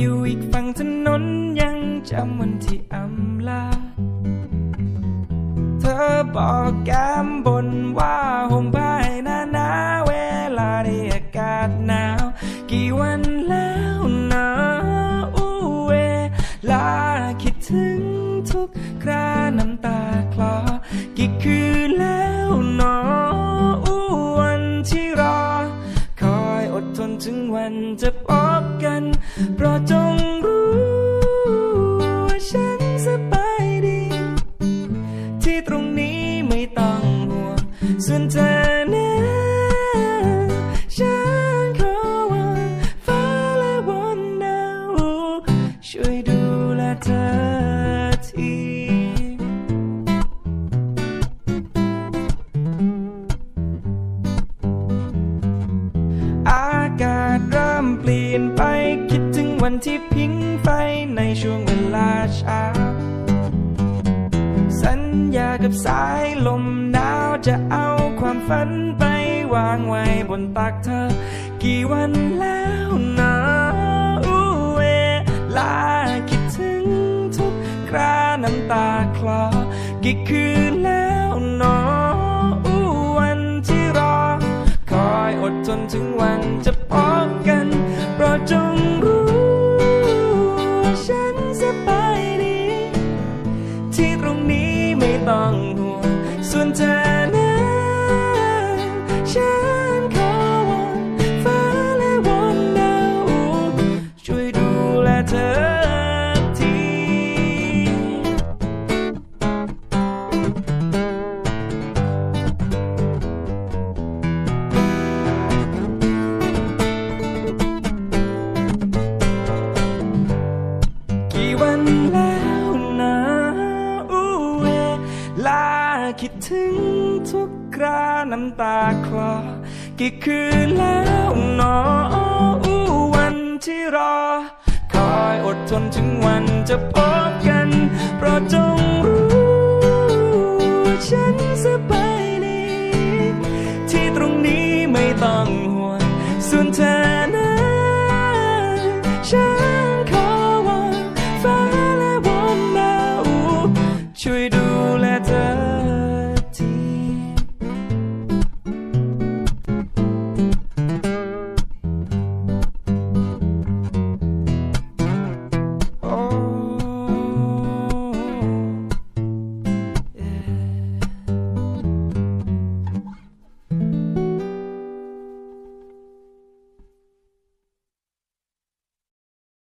อยู่อีกฝั่งถนนยังจำวันที่อำลา เธอบอกแก้มบนว่าห่มผ้าให้หนาหนาเวลาในอากาศหนาว กี่วันแล้วนะอู้เวลาคิดถึงทุกคราน้ำตา ถึงวันจะพบกัน เพราะจงรู้ว่าฉันสบายดี ที่ตรงนี้ไม่ต้องห่วงส่วนเธอนั้น เปลี่ยนไปคิดถึงวันที่พิงไฟในช่วงเวลาเช้า สัญญากับสายลมหนาวจะเอาความฝันไปวางไว้บนตักเธอ กี่วันแล้วนะอู้เวลาคิดถึงทุกคราน้ำตาคลอกี่คืนแล้ว ส่วนเธอ ถึงทุกคราน้ำตาคลอ กี่คืนแล้วหนออู้วันที่รอ คอยอดทนถึงวันจะพบกัน เพราะจงรู้ ฉันสบายดีที่ตรงนี้ไม่ต้องห่วงส่วนเธอ